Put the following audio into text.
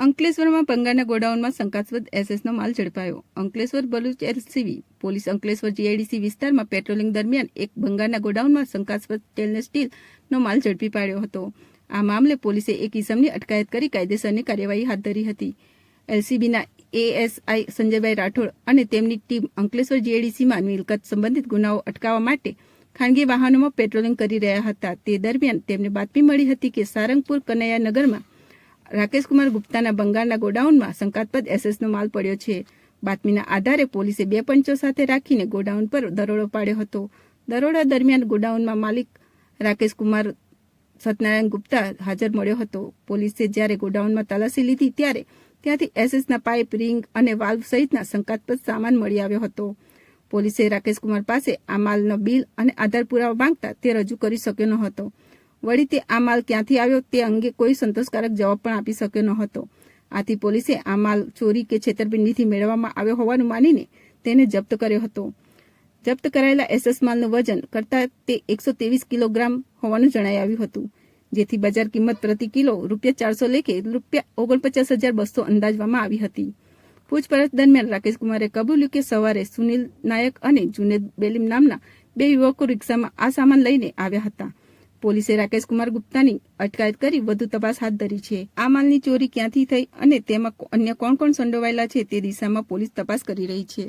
અંકલેશ્વરમાં બંગાળના ગોડાઉનમાં શંકાસ્પદ એસએસનો માલ ઝડપાયો. Ankleshwar Bharuch LCB police Ankleshwar GIDC વિસ્તારમાં પેટ્રોલિંગ દરમિયાન એક બંગાળના ગોડાઉનમાં શંકાસ્પદ સ્ટેનલેસ સ્ટીલનો માલ ઝડપી પાડ્યો હતો. આ મામલે પોલીસે એક ઇસમની અટકાયત કરી કાયદેસરની કાર્યવાહી હાથ ધરી હતી. એલસીબીના એએસઆઈ સંજયભાઈ રાઠોડ અને તેમની ટીમ અંકલેશ્વર જીઆઈડીસીમાં મિલકત સંબંધિત ગુનાઓ અટકાવવા માટે ખાનગી વાહનોમાં પેટ્રોલિંગ કરી રહ્યા હતા. તે દરમિયાન તેમને બાતમી મળી હતી કે સારંગપુર કનૈયા નગરમાં રાકેશકુમાર ગુપ્તાના બંગાળના ગોડાઉનમાં શંકાસ્પદ એસએસનો માલ પડ્યો છે. બાતમીના આધારે પોલીસે બે પંચો સાથે રાખીને ગોડાઉન પર દરોડો પાડ્યો હતો. દરોડા દરમિયાન ગોડાઉનમાં માલિક રાકેશકુમાર સત્યનારાયણ ગુપ્તા હાજર મળ્યો હતો. પોલીસે જ્યારે ગોડાઉનમાં તલાશી લીધી ત્યારે ત્યાંથી એસએસના પાઇપ, રિંગ અને વાલ્વ સહિતના શંકાસ્પદ સામાન મળી આવ્યો હતો. પોલીસે રાકેશકુમાર પાસે આ માલનો બિલ અને આધાર પુરાવા માંગતા તે રજૂ કરી શક્યો ન હતો વળી તે આ માલ ક્યાંથી આવ્યો તે અંગે કોઈ સંતોષકારક જવાબ પણ આપી શક્યો ન હતો આથી પોલીસે આ માલ ચોરી કે છેતરપિંડીથી મેળવવામાં આવ્યો હોવાનું માનીને તેને જપ્ત કર્યો હતો. જપ્ત કરાયેલા એસએસ માલનું વજન કરતાં તે એકસો ત્રેવીસ કિલોગ્રામ હોવાનું જણાઈ આવ્યું હતું, જેથી બજાર કિંમત પ્રતિ કિલો રૂપિયા ચારસો લેખે રૂપિયા ઓગણપચાસ હજાર બસો અંદાજવામાં આવી હતી. પૂછપરછ દરમિયાન રાકેશકુમારે કબૂલ્યું કે સવારે સુનિલ નાયક અને જુનેદ બેલીમ નામના બે યુવકો રિક્ષામાં આ સામાન લઈને આવ્યા હતા. પોલીસે રાકેશકુમાર ગુપ્તાની અટકાયત કરી વધુ તપાસ હાથ ધરી છે. આ માલની ચોરી ક્યાંથી થઈ અને તેમાં અન્ય કોણ કોણ સંડોવાયેલા છે તે દિશામાં પોલીસ તપાસ કરી રહી છે.